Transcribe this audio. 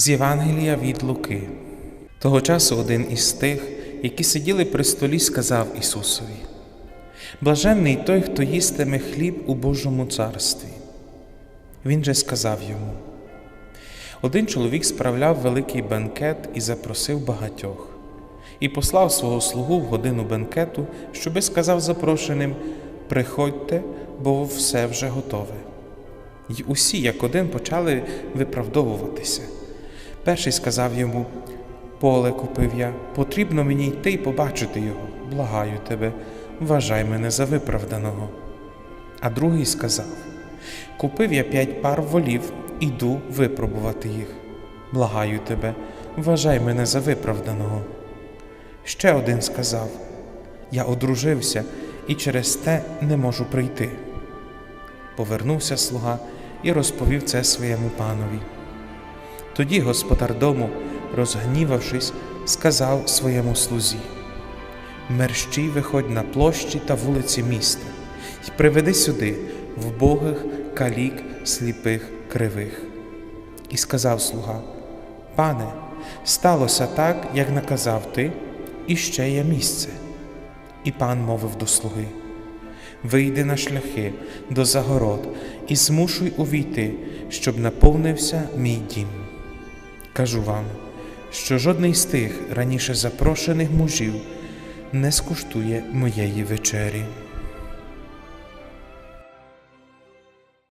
З Євангелія від Луки. Того часу один із тих, які сиділи при столі, сказав Ісусові: Блаженний той, хто їстиме хліб у Божому царстві. Він же сказав йому: Один чоловік справляв великий бенкет і запросив багатьох, і послав свого слугу в годину бенкету, щоби сказав запрошеним: Приходьте, бо все вже готове. І усі, як один, почали виправдовуватися. Перший сказав йому: Поле купив я, потрібно мені йти й побачити його. Благаю тебе, вважай мене за виправданого. А другий сказав: Купив я п'ять пар волів, іду випробувати їх. Благаю тебе, вважай мене за виправданого. Ще один сказав: Я одружився і через те не можу прийти. Повернувся слуга і розповів це своєму панові. Тоді господар дому, розгнівавшись, сказав своєму слузі: Мерщій виходь на площі та вулиці міста, і приведи сюди вбогих, калік, сліпих, кривих. І сказав слуга: Пане, сталося так, як наказав ти, і ще є місце. І пан мовив до слуги: Вийди на шляхи до загород і змушуй увійти, щоб наповнився мій дім. Кажу вам, що жодний з тих раніше запрошених мужів не скуштує моєї вечері.